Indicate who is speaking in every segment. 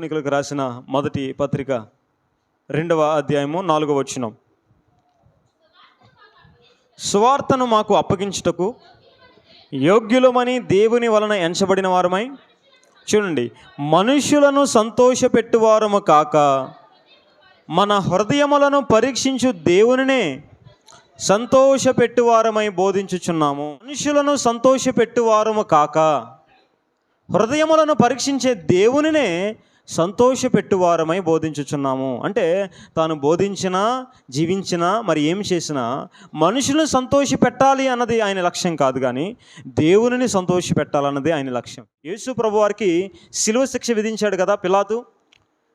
Speaker 1: తెస్సలోనికులకు రాసిన మొదటి పత్రిక రెండవ అధ్యాయము నాలుగవ వచనం. సువార్తను మాకు అప్పగించుటకు యోగ్యులమని దేవుని వలన ఎంచబడిన వారమై చూడండి మనుషులను సంతోషపెట్టువారము కాక మన హృదయములను పరీక్షించు దేవునినే సంతోషపెట్టువారమై బోధించుచున్నాము. మనుషులను సంతోషపెట్టువారము కాక హృదయములను పరీక్షించే దేవునినే సంతోషపెట్టువారమై బోధించుచున్నాము. అంటే తాను బోధించినా జీవించినా మరి ఏం చేసినా మనుషులను సంతోష పెట్టాలి అన్నది ఆయన లక్ష్యం కాదు కానీ దేవునిని సంతోష పెట్టాలన్నది ఆయన లక్ష్యం. యేసు ప్రభు వారికి శిలువ శిక్ష విధించాడు కదా పిలాతు.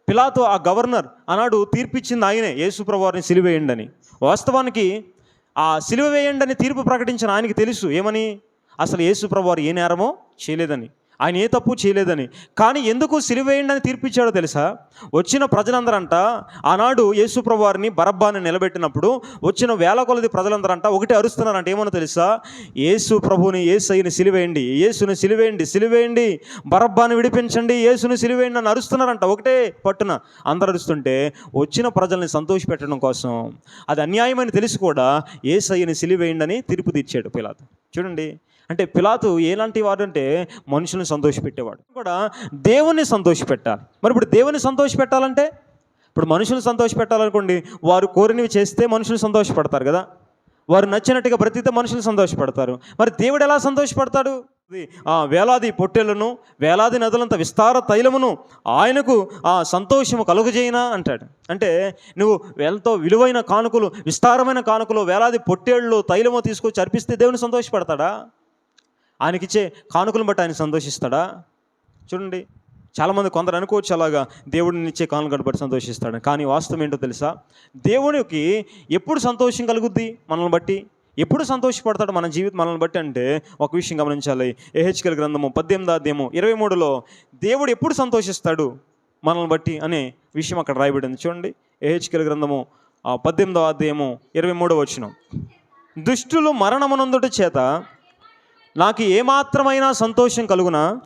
Speaker 1: పిలాతు ఆ గవర్నర్ అన్నాడు తీర్పిచ్చింది ఆయనే యేసు ప్రభు వారిని సిలివేయండి వాస్తవానికి ఆ సిలువ వేయండి అని తీర్పు ప్రకటించిన ఆయనకి తెలుసు. ఏమని? అసలు యేసు ప్రభు వారు ఏ నేరమో చేయలేదని. ఆయన ఏ తప్పు చేయలేదని. కానీ ఎందుకు సిలివేయండి అని తీర్పిచ్చాడో తెలుసా? వచ్చిన ప్రజలందరంట ఆనాడు యేసుప్రభు వారిని బరబ్బాని నిలబెట్టినప్పుడు వచ్చిన వేల కొలది ప్రజలందరంట ఒకటి అరుస్తున్నారంట ఏమన్నా తెలుసా? యేసు ప్రభుని ఏసైని సిలివేయండి యేసుని సిలివేయండి సిలివేయండి బరబ్బాని విడిపించండి యేసుని సిలివేయండి అని అరుస్తున్నారంట ఒకటే పట్టున. అందరు అరుస్తుంటే వచ్చిన ప్రజల్ని సంతోషపెట్టడం కోసం అది అన్యాయమని తెలిసి కూడా ఏసయ్యని సిలివేయండి అని తీర్పు తీర్చాడు పిలాత్. చూడండి అంటే పిలాతు ఎలాంటి వాడు అంటే మనుషులను సంతోషపెట్టేవాడు. కూడా దేవుణ్ణి సంతోషపెట్టాలి. మరి ఇప్పుడు దేవుని సంతోషపెట్టాలంటే? ఇప్పుడు మనుషులు సంతోషపెట్టాలనుకోండి వారు కోరినవి చేస్తే మనుషులు సంతోషపడతారు కదా? వారు నచ్చినట్టుగా బ్రతికితే మనుషులు సంతోషపడతారు. మరి దేవుడు ఎలా సంతోషపడతాడు? ఆ వేలాది పొట్టెలను వేలాది నదులంత విస్తార తైలమును ఆయనకు ఆ సంతోషము కలుగజేయినా అంటాడు. అంటే నువ్వు ఎంతో విలువైన కానుకలు విస్తారమైన కానుకలు వేలాది పొట్టేళ్ళు తైలము తీసుకొచ్చి అర్పిస్తే దేవుని సంతోషపడతాడా? ఆయనకిచ్చే కానుకలను బట్టి ఆయన సంతోషిస్తాడా? చూడండి చాలామంది కొందరు అనుకోవచ్చు అలాగా దేవుడిని ఇచ్చే కానుకను బట్టి సంతోషిస్తాడు కానీ వాస్తవం ఏంటో తెలుసా? దేవునికి ఎప్పుడు సంతోషం కలుగుద్ది మనల్ని బట్టి? ఎప్పుడు సంతోషపడతాడు మన జీవితం మనల్ని బట్టి అంటే ఒక విషయం గమనించాలి. ఏహెచ్కల్ గ్రంథము పద్దెనిమిది అధ్యాయము ఇరవై మూడులో దేవుడు ఎప్పుడు సంతోషిస్తాడు మనల్ని బట్టి అనే విషయం అక్కడ రాయబడింది. చూడండి ఏహెచ్కల్ గ్రంథము పద్దెనిమిదవ అధ్యాయము ఇరవై మూడో వచ్చిన దుష్టులు మరణమునందుట చేత నాకు ఏమాత్రమైనా సంతోషం కలుగునా?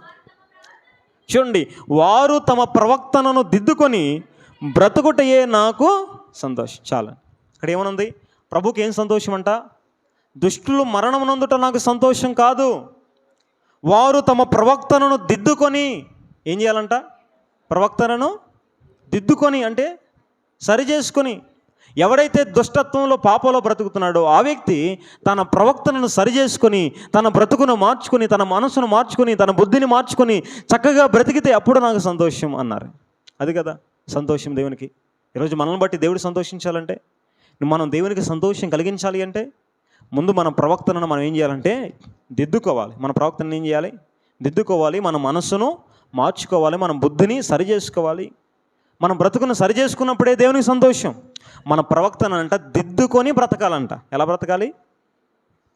Speaker 1: చూడండి వారు తమ ప్రవక్తనను దిద్దుకొని బ్రతుకుటయే నాకు సంతోషం. చాలా. ఇక్కడ ఏమనుంది? ప్రభుకి ఏం సంతోషం అంట దుష్టులు మరణం నందుట నాకు సంతోషం కాదు. వారు తమ ప్రవక్తనను దిద్దుకొని ఏం చేయాలంట? ప్రవక్తనను దిద్దుకొని అంటే సరి చేసుకొని ఎవడైతే దుష్టత్వంలో పాపంలో బ్రతుకుతున్నాడో ఆ వ్యక్తి తన ప్రవక్తలను సరి చేసుకొని తన బ్రతుకును మార్చుకొని తన మనసును మార్చుకొని తన బుద్ధిని మార్చుకొని చక్కగా బ్రతికితే అప్పుడు నాకు సంతోషం అన్నారు. అది కదా సంతోషం దేవునికి. ఈరోజు మనల్ని బట్టి దేవుడు సంతోషించాలంటే మనం దేవునికి సంతోషం కలిగించాలి అంటే ముందు మన ప్రవక్తలను మనం ఏం చేయాలంటే దిద్దుకోవాలి. మన ప్రవక్తను ఏం చేయాలి? దిద్దుకోవాలి. మన మనస్సును మార్చుకోవాలి. మన బుద్ధిని సరి చేసుకోవాలి మనం బ్రతుకును సరి చేసుకున్నప్పుడే దేవునికి సంతోషం. మన ప్రవక్తను అంట దిద్దుకొని బ్రతకాలంట. ఎలా బ్రతకాలి?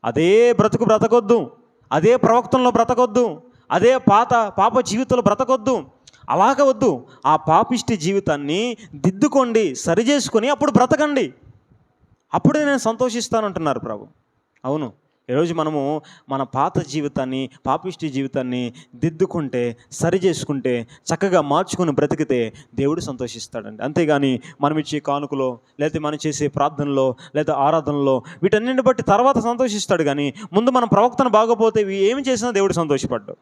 Speaker 1: అదే బ్రతుకు బ్రతకొద్దు. అదే ప్రవక్తంలో బ్రతకొద్దు. అదే పాత పాప జీవితంలో బ్రతకొద్దు. అలాగ వద్దు. ఆ పాపిష్టి జీవితాన్ని దిద్దుకోండి సరి చేసుకొని అప్పుడు బ్రతకండి. అప్పుడే నేను సంతోషిస్తానంటున్నారు ప్రభు. అవును. ఈరోజు మనము మన పాత జీవితాన్ని పాపిష్టి జీవితాన్ని దిద్దుకుంటే సరి చేసుకుంటే చక్కగా మార్చుకుని బ్రతికితే దేవుడు సంతోషిస్తాడండి. అంతేగాని మనం ఇచ్చే కానుకలో లేదా మనం చేసే ప్రార్థనలో లేదా ఆరాధనలో వీటన్నిటిని బట్టి తర్వాత సంతోషిస్తాడు కానీ ముందు మన ప్రవక్తను బాగపోతే ఏమి చేసినా దేవుడు సంతోషపడ్డాడు.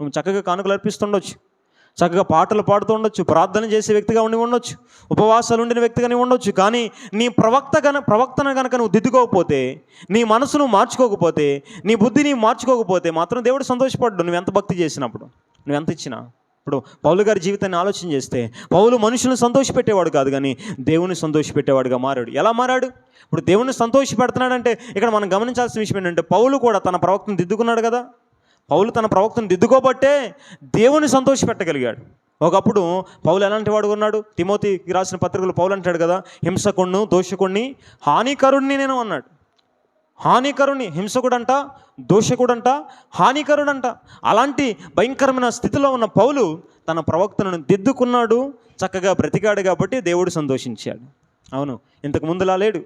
Speaker 1: నువ్వు చక్కగా కానుకలు అర్పిస్తుండొచ్చు. చక్కగా పాటలు పాడుతూ ఉండొచ్చు ప్రార్థన చేసే వ్యక్తిగా ఉండి ఉండొచ్చు ఉపవాసాలు ఉండిన వ్యక్తిగానే ఉండొచ్చు. కానీ నీ ప్రవక్త గన ప్రవక్తను కనుక నువ్వు దిద్దుకోకపోతే నీ మనసును మార్చుకోకపోతే నీ బుద్ధిని మార్చుకోకపోతే మాత్రం దేవుడు సంతోషపడ్డు. నువ్వు ఎంత భక్తి చేసినప్పుడు? నువ్వు ఎంత ఇచ్చినా? ఇప్పుడు పౌలు గారి జీవితాన్ని ఆలోచన చేస్తే పౌలు మనుషులను సంతోషపెట్టేవాడు కాదు కానీ దేవుని సంతోషపెట్టేవాడుగా మారాడు. ఎలా మారాడు? ఇప్పుడు దేవుని సంతోషపెడుతున్నాడంటే ఇక్కడ మనం గమనించాల్సిన విషయం ఏంటంటే పౌలు కూడా తన ప్రవక్తను దిద్దుకున్నాడు కదా? పౌలు తన ప్రవక్తను దిద్దుకోబట్టే దేవుని సంతోషపెట్టగలిగాడు. ఒకప్పుడు పౌలు ఎలాంటి వాడు ఉన్నాడు? తిమోతికి రాసిన పత్రికలు పౌలు అంటాడు కదా హింసకుణ్ణు దోషకుణ్ణి హానికరుణ్ణి నేను అన్నాడు. హానికరుణ్ణి హింసకుడంట దోషకుడంట హానికరుడంట. అలాంటి భయంకరమైన స్థితిలో ఉన్న పౌలు తన ప్రవక్తను దిద్దుకున్నాడు చక్కగా బ్రతికాడు కాబట్టి దేవుడు సంతోషించాడు. అవును ఇంతకు ముందులా లేడు.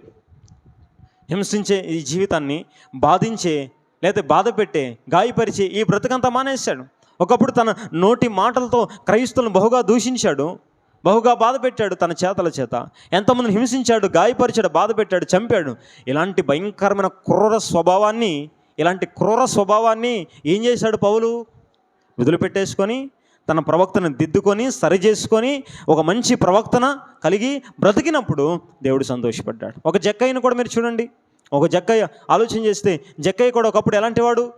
Speaker 1: హింసించే ఈ జీవితాన్ని బాధించే లేదా బాధ పెట్టే గాయపరిచే ఈ బ్రతుకంతా మానేశాడు. ఒకప్పుడు తన నోటి మాటలతో క్రైస్తులను బహుగా దూషించాడు. బహుగా బాధ పెట్టాడు తన చేతల చేత. ఎంతమందిని హింసించాడు గాయపరిచాడు బాధ పెట్టాడు చంపాడు. ఇలాంటి భయంకరమైన క్రూర స్వభావాన్ని ఇలాంటి క్రూర స్వభావాన్ని ఏం చేశాడు పౌలు? వదిలిపెట్టేసుకొని తన ప్రవక్తను దిద్దుకొని సరి చేసుకొని ఒక మంచి ప్రవక్తన కలిగి బ్రతికినప్పుడు దేవుడు సంతోషపడ్డాడు. ఒక జక్కయ్యను కూడా మీరు చూడండి. ఒక జక్కయ్య ఆలోచన చేస్తే జక్కయ్య కూడా ఒకప్పుడు ఎలాంటి వాడు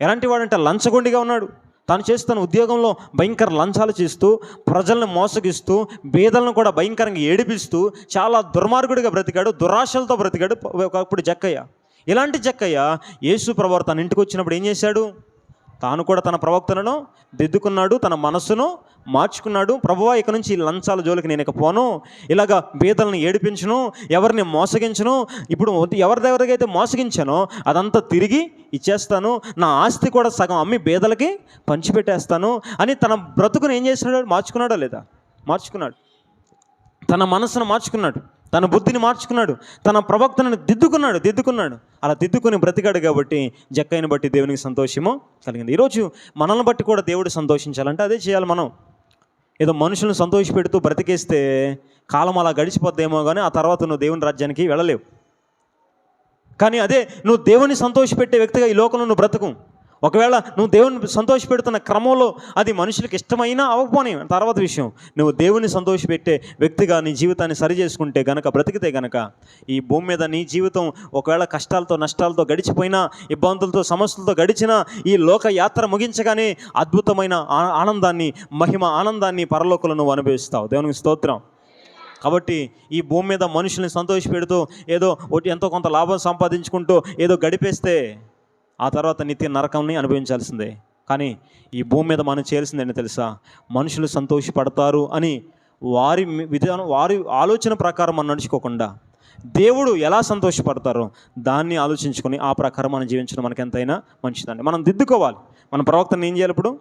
Speaker 1: ఎలాంటి వాడంటే లంచగొండిగా ఉన్నాడు. తాను చేస్తున్న ఉద్యోగంలో భయంకర లంచాలు చేస్తూ ప్రజలను మోసగిస్తూ బీదలను కూడా భయంకరంగా ఏడిపిస్తూ చాలా దుర్మార్గుడిగా బ్రతికాడు దురాశలతో బ్రతికాడు ఒకప్పుడు జక్కయ్య. ఇలాంటి జక్కయ్య యేసు ప్రభు తన ఇంటికి వచ్చినప్పుడు ఏం చేశాడు? తాను కూడా తన ప్రవక్తలను దిద్దుకున్నాడు తన మనస్సును మార్చుకున్నాడు. ప్రభువా ఇక నుంచి లంచాల జోలికి నేను ఇక పోను. ఇలాగ బీదలను ఏడిపించను ఎవరిని మోసగించను ఇప్పుడు ఎవరి దగ్గరికి అయితే మోసగించానో అదంతా తిరిగి ఇచ్చేస్తాను. నా ఆస్తి కూడా సగం అమ్మి బీదలకి పంచిపెట్టేస్తాను అని తన బ్రతుకును ఏం చేసినాడు మార్చుకున్నాడా లేదా? మార్చుకున్నాడు. తన మనసును మార్చుకున్నాడు. తన బుద్ధిని మార్చుకున్నాడు తన ప్రవక్తను దిద్దుకున్నాడు దిద్దుకున్నాడు. అలా దిద్దుకుని బ్రతికాడు కాబట్టి జక్కైన బట్టి దేవునికి సంతోషము కలిగింది. ఈరోజు మనల్ని బట్టి కూడా దేవుడు సంతోషించాలంటే అదే చేయాలి మనం. ఏదో మనుషులను సంతోషపెడుతూ బ్రతికేస్తే కాలం అలా గడిచిపోద్దేమో కానీ ఆ తర్వాత నువ్వు దేవుని రాజ్యానికి వెళ్ళలేవు. కానీ అదే నువ్వు దేవుని సంతోషపెట్టే వ్యక్తిగా ఈ లోకంలో నువ్వు బ్రతకు. ఒకవేళ నువ్వు దేవుని సంతోషపెడుతున్న క్రమంలో అది మనుషులకు ఇష్టమైనా అవ్వకపోని తర్వాత విషయం. నువ్వు దేవుని సంతోషపెట్టే వ్యక్తిగా నీ జీవితాన్ని సరి చేసుకుంటే గనక బ్రతికితే గనక ఈ భూమి మీద నీ జీవితం ఒకవేళ కష్టాలతో నష్టాలతో గడిచిపోయినా ఇబ్బందులతో సమస్యలతో గడిచినా ఈ లోక యాత్ర ముగించగానే అద్భుతమైన ఆనందాన్ని మహిమ ఆనందాన్ని పరలోకంలో నువ్వు అనుభవిస్తావు. దేవునికి స్తోత్రం. కాబట్టి ఈ భూమి మీద మనుషుల్ని సంతోషపెడుతూ ఏదో ఒకటి ఎంతో కొంత లాభం సంపాదించుకుంటూ ఏదో గడిపేస్తే ఆ తర్వాత నిత్య నరకంని అనుభవించాల్సిందే. కానీ ఈ భూమి మీద మనం చేయాల్సింది అని తెలుసా? మనుషులు సంతోషపడతారు అని వారి విధానం వారి ఆలోచన ప్రకారం మనం నడుచుకోకుండా దేవుడు ఎలా సంతోషపడతారో దాన్ని ఆలోచించుకొని ఆ ప్రకారం మనం జీవించడం మనకి ఎంతైనా మంచిదండి. మనం దిద్దుకోవాలి. మన ప్రవక్తను ఏం చేయాలి ఇప్పుడు?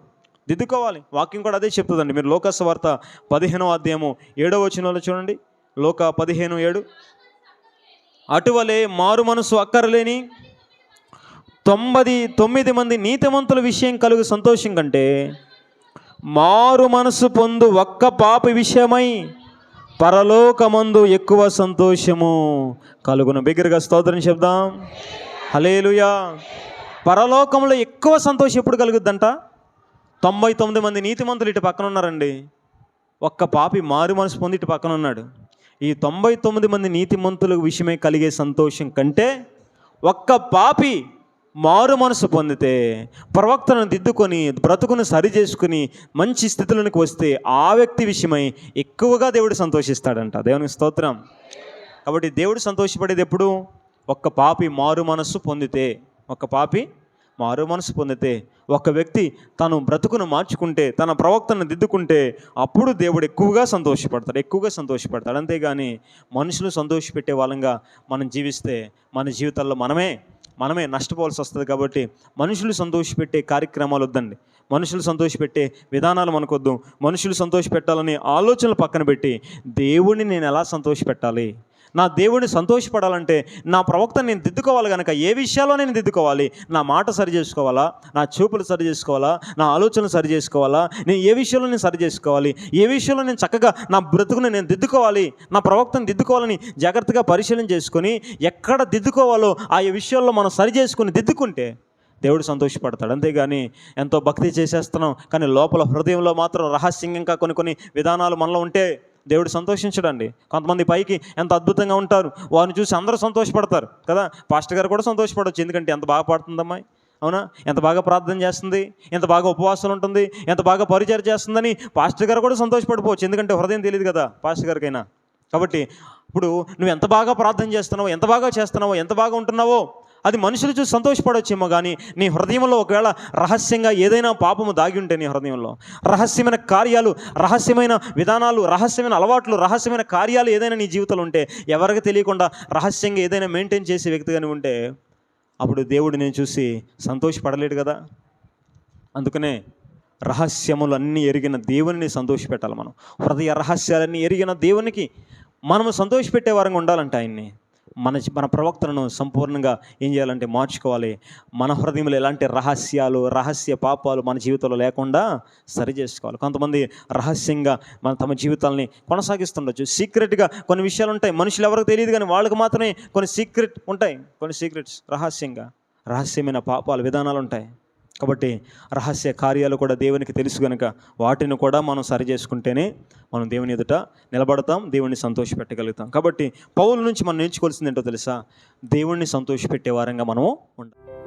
Speaker 1: దిద్దుకోవాలి. వాక్యం కూడా అదే చెప్తుందండి. మీరు లోకస్ వార్త పదిహేనో అధ్యాయము ఏడో వచనంలో చూడండి. లోక పదిహేను ఏడు. అటువలే మారు మనసు అక్కరలేని తొంభది తొమ్మిది మంది నీతిమంతుల విషయం కలుగు సంతోషం కంటే మారు మనసు పొందు ఒక్క పాపి విషయమై పరలోకమందు ఎక్కువ సంతోషము కలుగును. బిగ్గరగా స్తోత్రం చెప్దాం. హలేలుయా పరలోకంలో ఎక్కువ సంతోషం ఎప్పుడు కలుగుద్దంట? తొంభై తొమ్మిది మంది నీతిమంతులు ఇటు పక్కన ఉన్నారండి. ఒక్క పాపి మారు మనసు పొంది ఇటు పక్కన ఉన్నాడు. ఈ తొంభై తొమ్మిది మంది నీతిమంతుల విషయమై కలిగే సంతోషం కంటే ఒక్క పాపి మారు మనసు పొందితే ప్రవక్తను దిద్దుకొని బ్రతుకును సరి చేసుకుని మంచి స్థితులకు వస్తే ఆ వ్యక్తి విషయమై ఎక్కువగా దేవుడు సంతోషిస్తాడంట. దేవునికి స్తోత్రం. కాబట్టి దేవుడు సంతోషపడేది ఎప్పుడు? ఒక్క పాపి మారు మనస్సు పొందితే ఒక్క పాపి మారు మనసు పొందితే ఒక వ్యక్తి తను బ్రతుకును మార్చుకుంటే తన ప్రవక్తను దిద్దుకుంటే అప్పుడు దేవుడు ఎక్కువగా సంతోషపడతాడు ఎక్కువగా సంతోషపడతాడు. అంతేగాని మనుషులు సంతోషపెట్టే వాళ్ళంగా మనం జీవిస్తే మన జీవితాల్లో మనమే మనమే నష్టపోవాల్సి వస్తుంది కాబట్టి మనుషులు సంతోషపెట్టే కార్యక్రమాలు వద్దండి. మనుషులు సంతోషపెట్టే విధానాలు మనకొద్దు. మనుషులు సంతోషపెట్టాలని ఆలోచనలు పక్కన పెట్టి దేవుడిని నేను ఎలా సంతోషపెట్టాలి? నా దేవుడిని సంతోషపడాలంటే నా ప్రవక్తను నేను దిద్దుకోవాలి కనుక ఏ విషయాల్లో నేను దిద్దుకోవాలి? నా మాట సరి చేసుకోవాలా? నా చూపులు సరి చేసుకోవాలా? నా ఆలోచనలు సరి చేసుకోవాలా? నేను ఏ విషయంలో నేను సరి చేసుకోవాలి? ఏ విషయంలో నేను చక్కగా నా బ్రతుకుని నేను దిద్దుకోవాలి? నా ప్రవక్తను దిద్దుకోవాలని జాగ్రత్తగా పరిశీలన చేసుకొని ఎక్కడ దిద్దుకోవాలో ఆ విషయాల్లో మనం సరి చేసుకుని దిద్దుకుంటే దేవుడు సంతోషపడతాడు. అంతేగాని ఎంతో భక్తి చేసేస్తున్నాం. కానీ లోపల హృదయంలో మాత్రం రహస్యంగా కొన్ని కొన్ని విధానాలు మనలో ఉంటే దేవుడు సంతోషించడండి. కొంతమంది పైకి ఎంత అద్భుతంగా ఉంటారు వారిని చూసి అందరూ సంతోషపడతారు కదా? పాస్టర్ గారు కూడా సంతోషపడవచ్చు ఎందుకంటే ఎంత బాగా పాడుతుందమ్మాయి అవునా? ఎంత బాగా ప్రార్థన చేస్తుంది ఎంత బాగా ఉపవాసాలు ఉంటుంది ఎంత బాగా పరిచయం చేస్తుందని పాస్టర్ గారు కూడా సంతోషపడిపోవచ్చు. ఎందుకంటే హృదయం తెలియదు కదా పాస్టర్ గారికైనా. కాబట్టి ఇప్పుడు నువ్వు ఎంత బాగా ప్రార్థన చేస్తున్నావో ఎంత బాగా చేస్తున్నావో ఎంత బాగా ఉంటున్నావో అది మనుషులు చూసి సంతోషపడవచ్చేమో కానీ నీ హృదయంలో ఒకవేళ రహస్యంగా ఏదైనా పాపము దాగి ఉంటే నీ హృదయంలో. రహస్యమైన కార్యాలు రహస్యమైన విధానాలు రహస్యమైన అలవాట్లు రహస్యమైన కార్యాలు ఏదైనా నీ జీవితంలో ఉంటే ఎవరికి తెలియకుండా రహస్యంగా ఏదైనా మెయింటైన్ చేసే వ్యక్తిగానే ఉంటే అప్పుడు దేవుడు నేను చూసి సంతోషపడలేడు కదా? అందుకనే రహస్యములన్నీ ఎరిగిన దేవుని సంతోషపెట్టాలి మనం. హృదయ రహస్యాలన్నీ ఎరిగిన దేవునికి మనము సంతోషపెట్టే వారంగా ఉండాలంట ఆయన్ని. మన మన ప్రవక్తలను సంపూర్ణంగా ఏం చేయాలంటే మార్చుకోవాలి. మన హృదయంలో ఎలాంటి రహస్యాలు రహస్య పాపాలు మన జీవితంలో లేకుండా సరి చేసుకోవాలి. కొంతమంది రహస్యంగా మన తమ జీవితాలని కొనసాగిస్తుండొచ్చు. సీక్రెట్గా కొన్ని విషయాలు ఉంటాయి మనుషులు ఎవరికి తెలియదు కానీ వాళ్ళకి మాత్రమే కొన్ని సీక్రెట్ ఉంటాయి. కొన్ని సీక్రెట్స్ రహస్యంగా రహస్యమైన పాపాలు విధానాలు ఉంటాయి కాబట్టి రహస్య కార్యాలు కూడా దేవునికి తెలుసు కనుక వాటిని కూడా మనం సరి చేసుకుంటేనే మనం దేవుని ఎదుట నిలబడతాం దేవుణ్ణి సంతోషపెట్టగలుగుతాం. కాబట్టి పౌల నుంచి మనం నేర్చుకోవాల్సింది ఏంటో తెలుసా? దేవుణ్ణి సంతోషపెట్టే వారంగా మనము ఉండాలి.